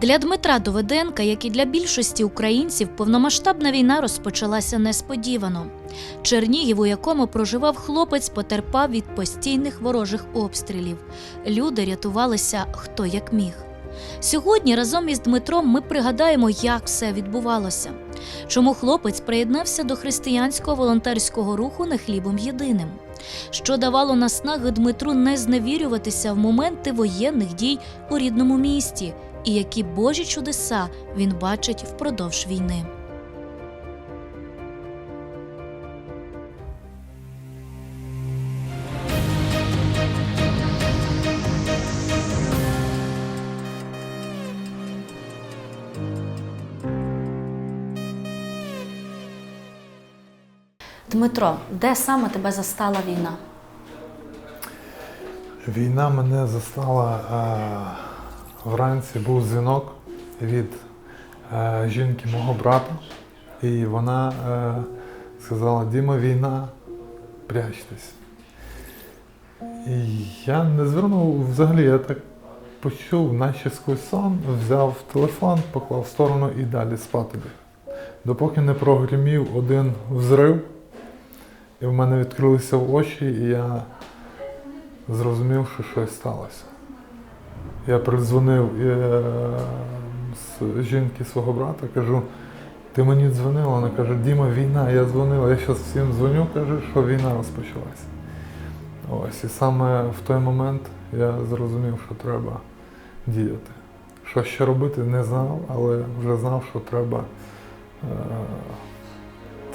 Для Дмитра Доведенка, як і для більшості українців, повномасштабна війна розпочалася несподівано. Чернігів, у якому проживав хлопець, потерпав від постійних ворожих обстрілів. Люди рятувалися хто як міг. Сьогодні разом із Дмитром ми пригадаємо, як все відбувалося, чому хлопець приєднався до християнського волонтерського руху не хлібом єдиним, що давало наснаги Дмитру не зневірюватися в моменти воєнних дій у рідному місті, і які Божі чудеса він бачить впродовж війни. Дмитро, де саме тебе застала війна? Війна мене застала е, вранці, був дзвінок від е, жінки мого брата, і вона е, сказала, Діма, війна, прячтесь. І я не звернув взагалі, я так почув, наче сквозь сон, взяв телефон, поклав в сторону і далі спати. Допоки не прогримів один взрив, і в мене відкрилися очі, і я зрозумів, що щось сталося. Я придзвонив е, з жінки свого брата, кажу, ти мені дзвонила? Вона каже, Діма, війна, я дзвонила, я зараз всім дзвоню, кажу, що війна розпочалася. Ось, і саме в той момент я зрозумів, що треба діяти. Що ще робити, не знав, але вже знав, що треба. Е,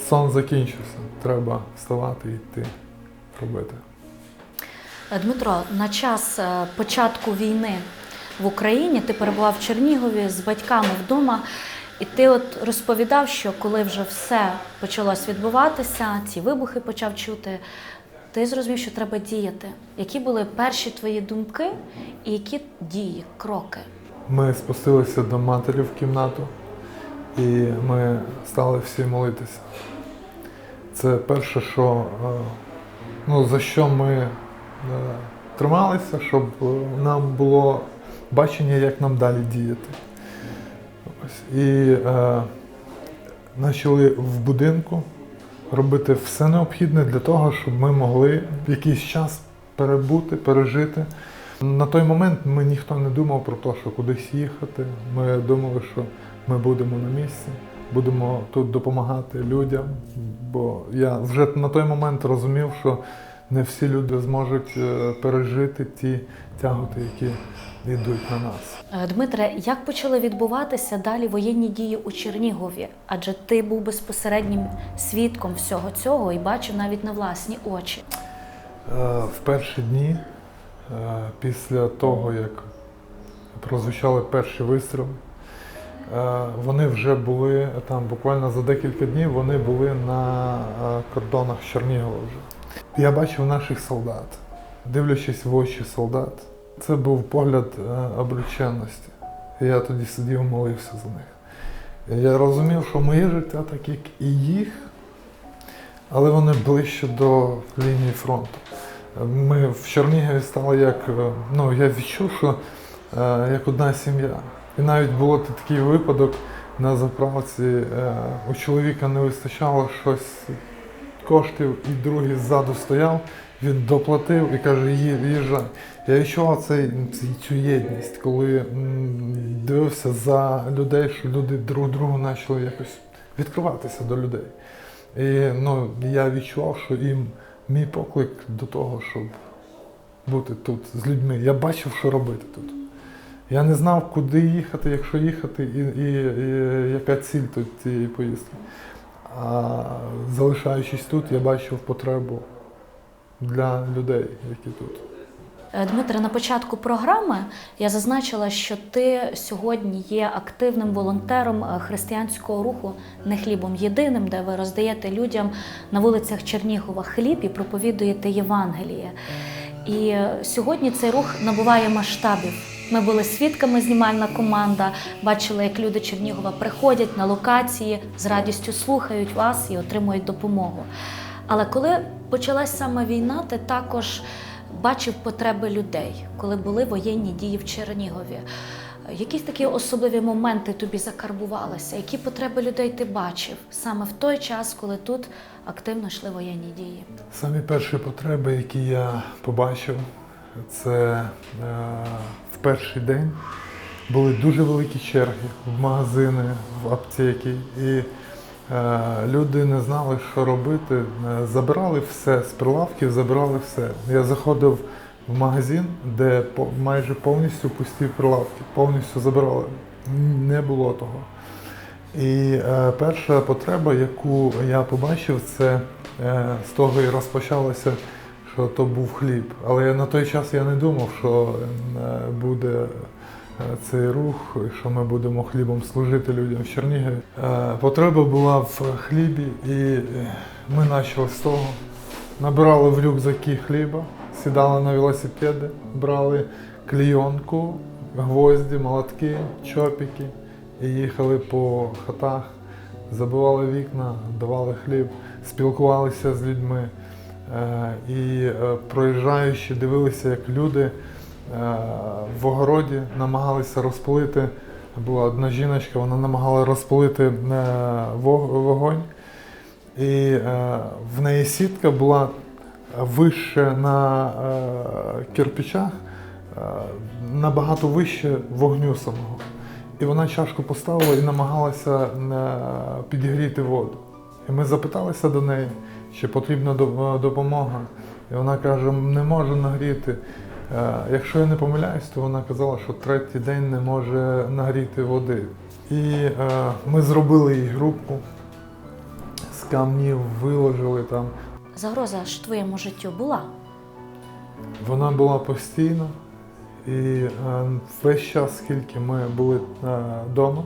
сон закінчився, треба вставати і йти робити. Дмитро, на час е, початку війни в Україні ти перебував в Чернігові з батьками вдома, і ти от розповідав, що коли вже все почалось відбуватися, ці вибухи почав чути, ти зрозумів, що треба діяти. Які були перші твої думки і які дії, кроки? Ми спустилися до матері в кімнату і ми стали всі молитися. Це перше, що, е, ну, за що ми е, трималися, щоб е, нам було бачення, як нам далі діяти. Ось. І е, почали в будинку робити все необхідне для того, щоб ми могли якийсь час перебути, пережити. На той момент ми ніхто не думав про те, що кудись їхати. Ми думали, що ми будемо на місці, будемо тут допомагати людям. Бо я вже на той момент розумів, що не всі люди зможуть е, пережити ті тяготи, які йдуть на нас. Е, Дмитре, як почали відбуватися далі воєнні дії у Чернігові? Адже ти був безпосереднім свідком всього цього і бачив навіть на власні очі. Е, В перші дні, після того, як прозвучали перші вистріли, вони вже були там буквально за декілька днів вони були на кордонах Чернігова вже. Я бачив наших солдат, дивлячись в очі солдат. Це був погляд е, обреченості. Я тоді сидів молився за них. Я розумів, що моє життя так, як і їх, але вони ближче до лінії фронту. Ми в Чернігові стали як, е, ну я відчув, що е, як одна сім'я. І навіть було такий випадок на заправці, у чоловіка не вистачало щось коштів, і другий ззаду стояв, він доплатив і каже, «Ї- їжджай. Я відчував цей- цю єдність, коли дивився за людей, що люди друг другу почали якось відкриватися до людей. І ну, я відчував, що їм мій поклик до того, щоб бути тут з людьми. Я бачив, що робити тут. Я не знав, куди їхати, якщо їхати, і, і, і яка ціль тут цієї поїздки. А залишаючись тут, я бачив потребу для людей, які тут. Е, Дмитре, на початку програми я зазначила, що ти сьогодні є активним волонтером е, християнського руху не хлібом єдиним, де ви роздаєте людям на вулицях Чернігова хліб і проповідуєте Євангеліє. І сьогодні цей рух набуває масштабів. Ми були свідками, знімальна команда, бачили, як люди Чернігова приходять на локації, з радістю слухають вас і отримують допомогу. Але коли почалась саме війна, ти також бачив потреби людей, коли були воєнні дії в Чернігові. Якісь такі особливі моменти тобі закарбувалися? Які потреби людей ти бачив саме в той час, коли тут активно йшли воєнні дії? Самі перші потреби, які я побачив, це е, в перший день були дуже великі черги в магазини, в аптеки. І е, люди не знали, що робити. Е, Забирали все з прилавків, забирали все. Я заходив в магазин, де по- майже повністю пусті прилавки, повністю забирали. Не було того. І перша потреба, яку я побачив, це з того і розпочалося, що то був хліб. Але на той час я не думав, що е, буде е, цей рух, що ми будемо хлібом служити людям в Чернігові. Е, потреба була в хлібі, і ми почали з того. Набирали в рюкзаки хліба, сідали на велосипеди, брали клійонку, гвозді, молотки, чопики і їхали по хатах, забивали вікна, давали хліб, спілкувалися з людьми. Е, І е, проїжджаючи, дивилися, як люди е, в огороді намагалися розпалити. Була одна жіночка, вона намагала розпалити вогонь. І в неї сітка була вище на кирпичах, набагато вище вогню самого. І вона чашку поставила і намагалася підігріти воду. І ми запиталися до неї, чи потрібна допомога. І вона каже, не можу нагріти. Е, Якщо я не помиляюсь, то вона казала, що третій день не може нагріти води. І е, ми зробили їй групу з камнів, виложили там. Загроза ж твоєму життю була. Вона була постійна. І е, весь час, скільки ми були вдома,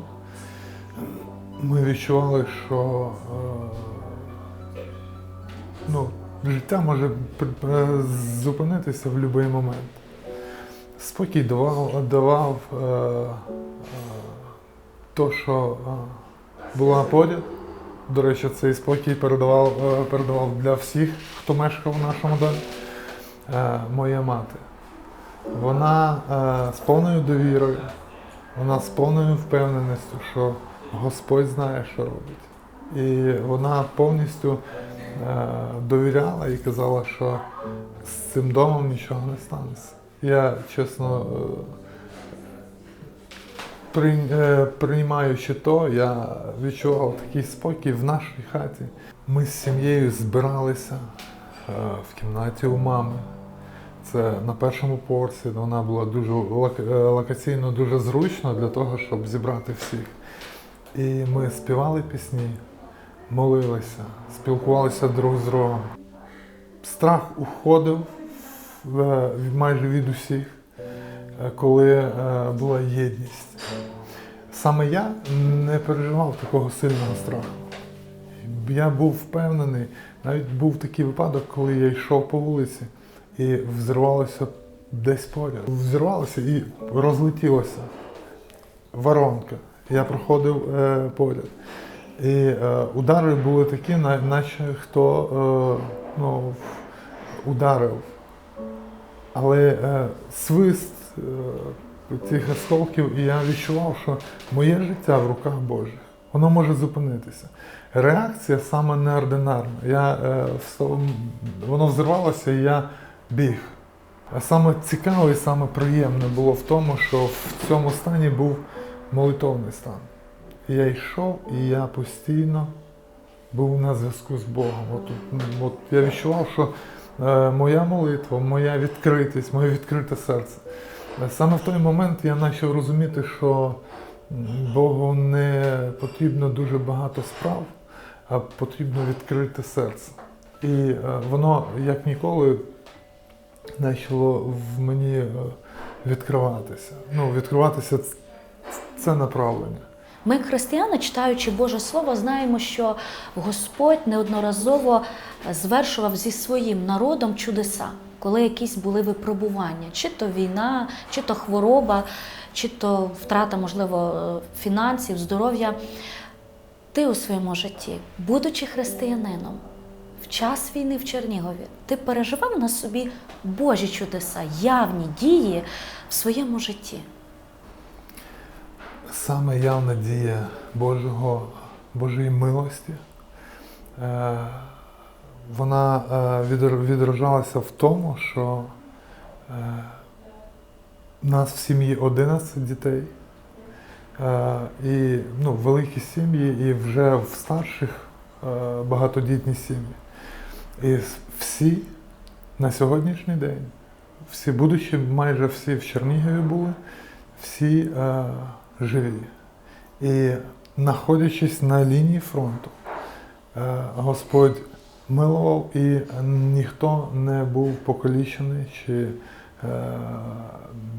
ми відчували, що ну, життя може зупинитися в будь-який момент. Спокій давав, давав е, е, то, що е, була поряд. До речі, цей спокій передавав, е, передавав для всіх, хто мешкав в нашому домі. Е, моя мати. Вона е, з повною довірою, вона з повною впевненістю, що Господь знає, що робить. І вона повністю довіряла і казала, що з цим домом нічого не станеться. Я, чесно, е, е, приймаючи то, я відчував такий спокій в нашій хаті. Ми з сім'єю збиралися е, в кімнаті у мами. Це на першому поверсі, вона була дуже е, локаційно дуже зручно для того, щоб зібрати всіх. І ми співали пісні, молилися, спілкувалися друг з другом. Страх уходив е, майже від усіх, е, коли е, була єдність. Саме я не переживав такого сильного страху. Я був впевнений, навіть був такий випадок, коли я йшов по вулиці і взірвалося десь поряд. Взірвалося і розлетілося воронка. Я проходив поряд. І е, удари були такі, на- наче хто е, ну, ударив. Але е, свист е, цих осколків, і я відчував, що моє життя в руках Божих. Воно може зупинитися. Реакція саме неординарна. Я, е, воно взорвалося, і я біг. А саме цікаве і саме приємне було в тому, що в цьому стані був молитовний стан. Я йшов, і я постійно був на зв'язку з Богом. От, от я відчував, що е, моя молитва, моя відкритість, моє відкрите серце. Саме в той момент я почав розуміти, що Богу не потрібно дуже багато справ, а потрібно відкрите серце. І е, воно, як ніколи, почало в мені е, відкриватися. Ну, відкриватися це направлення. Ми, християни, читаючи Боже Слово, знаємо, що Господь неодноразово звершував зі своїм народом чудеса, коли якісь були випробування, чи то війна, чи то хвороба, чи то втрата, можливо, е, фінансів, здоров'я. Ти у своєму житті, будучи християнином, в час війни в Чернігові, ти переживав на собі Божі чудеса, явні дії в своєму житті. Саме явна дія Божого, Божої милості. Е, Вона е, відражалася в тому, що е, нас в сім'ї 11 дітей. І ну, великі сім'ї, і вже в старших багатодітні сім'ї. І всі на сьогоднішній день, всі, будучи майже всі в Чернігові були, всі живі. І знаходячись на лінії фронту, е, Господь милував і ніхто не був покалічений чи е,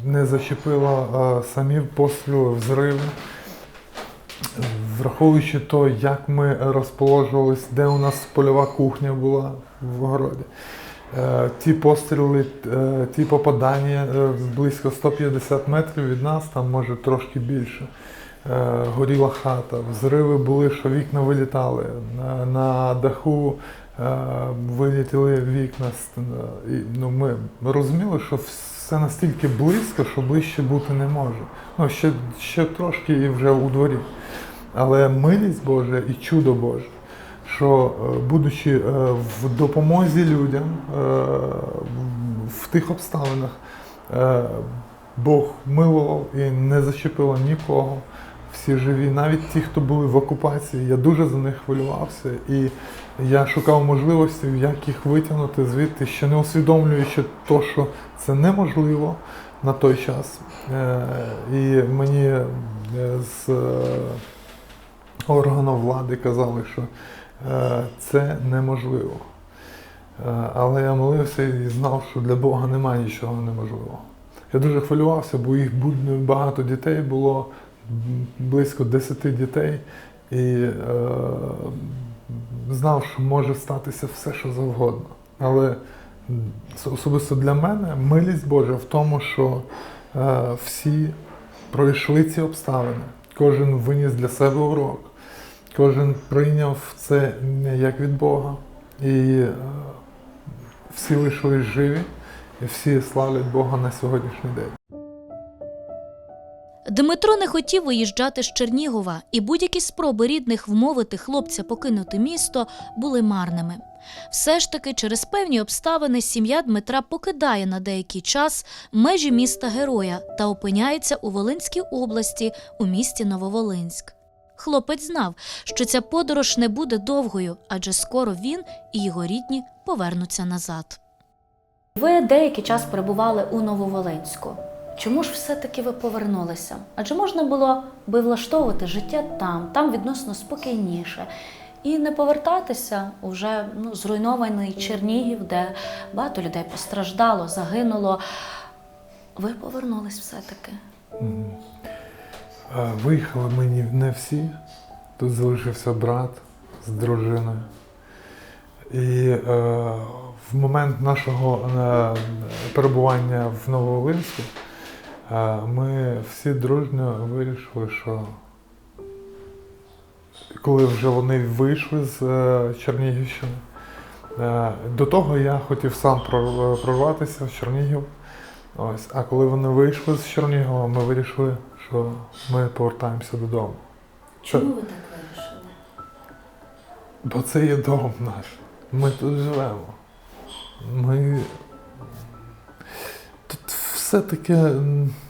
не зачепило е, самі постріли, взриви. Враховуючи то, як ми розположувались, де у нас польова кухня була в городі. Е, Ті постріли, е, ті попадання е, близько 150 метрів від нас, там може трошки більше. Горіла хата, взриви були, що вікна вилітали. На, на даху вилітіли вікна. Ну, ми розуміли, що все настільки близько, що ближче бути не може. Ну, ще, ще трошки і вже у дворі. Але милість Божа і чудо Боже, що е, будучи е, в допомозі людям е, в тих обставинах, Бог милував і не зачепило нікого. Всі живі, навіть ті, хто були в окупації, я дуже за них хвилювався, і я шукав можливості, як їх витягнути звідти, ще не усвідомлюючи то, що це неможливо на той час. І мені з органу влади казали, що це неможливо. Е, Але я молився і знав, що для Бога немає нічого неможливого. Я дуже хвилювався, бо їх багато дітей було, близько 10 дітей, і е, знав, що може статися все, що завгодно. Але особисто для мене милість Божа в тому, що е, всі пройшли ці обставини, кожен виніс для себе урок, кожен прийняв це як від Бога. І е, всі лишились живі, і всі славлять Бога на сьогоднішній день. Дмитро не хотів виїжджати з Чернігова, і будь-які спроби рідних вмовити хлопця покинути місто були марними. Все ж таки, через певні обставини сім'я Дмитра покидає на деякий час межі міста Героя та опиняється у Волинській області у місті Нововолинськ. Хлопець знав, що ця подорож не буде довгою, адже скоро він і його рідні повернуться назад. Ви деякий час перебували у Нововолинську. Чому ж все-таки ви повернулися? Адже можна було би влаштовувати життя там, там відносно спокійніше, і не повертатися уже ну, зруйнований Чернігів, де багато людей постраждало, загинуло. Ви повернулись все-таки. Мгм. Е, Виїхали ми ні- не всі. Тут залишився брат з дружиною. І е, в момент нашого е, перебування в Нововолинську е, ми всі дружньо вирішили, що коли вже вони вийшли з е, Чернігівщини, е, до того я хотів сам прорватися в Чернігів. Ось, а коли вони вийшли з Чернігова, ми вирішили, що ми повертаємося додому. Чому ви так вирішили? Бо це є дом наш. Ми тут живемо. Ми. Тут все таке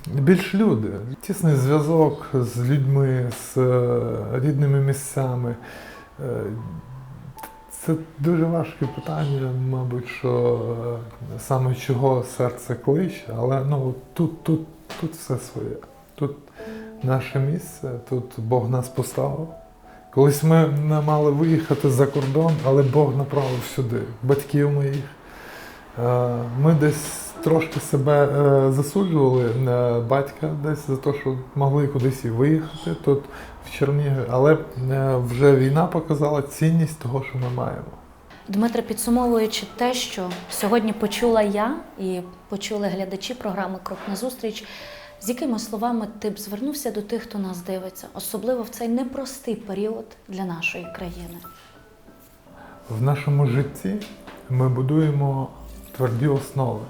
більш люди. Тісний зв'язок з людьми, з е, рідними місцями. Це дуже важке питання, мабуть, що е, саме чого серце кличе, але ну, тут, тут, тут все своє. Тут наше місце, тут Бог нас поставив. Колись ми не мали виїхати за кордон, але Бог направив сюди, батьків моїх. Е, Ми десь трошки себе е, засуджували, батька десь за те, що могли кудись і виїхати тут, в Чернігові, але е, вже війна показала цінність того, що ми маємо. Дмитре, підсумовуючи те, що сьогодні почула я і почули глядачі програми Крок назустріч, з якими словами ти б звернувся до тих, хто нас дивиться, особливо в цей непростий період для нашої країни? В нашому житті ми будуємо тверді основи.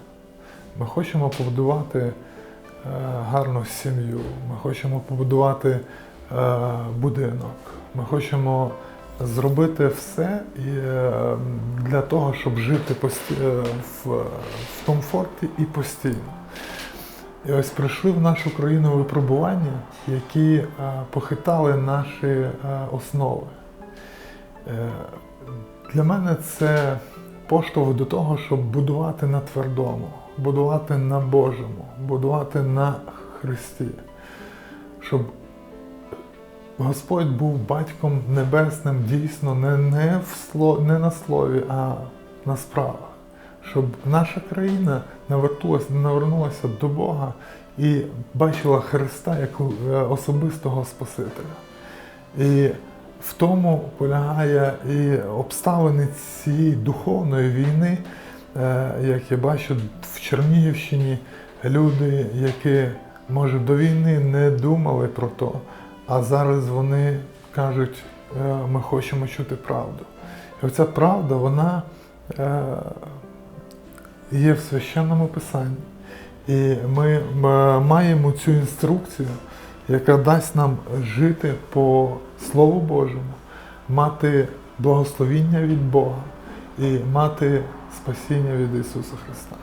Ми хочемо побудувати гарну сім'ю, ми хочемо побудувати е, будинок, ми хочемо зробити все е, для того, щоб жити е, в, комфорті і постійно. І ось прийшли в нашу країну випробування, які е, похитали наші е, основи. Е, Для мене це поштовх до того, щоб будувати на твердому, будувати на Божому, будувати на Христі, щоб Господь був батьком небесним дійсно не, не, в сло, не на слові, а на справах. Щоб наша країна навернулася, навернулася до Бога і бачила Христа як е, особистого Спасителя. І в тому полягає і обставини цієї духовної війни, е, як я бачу в Чернігівщині, люди, які, може, до війни не думали про то, а зараз вони кажуть, е, ми хочемо чути правду. І оця правда, вона е, є в священному писанні. І ми е, маємо цю інструкцію, яка дасть нам жити по Слову Божому, мати благословіння від Бога і мати спасіння від Ісуса Христа.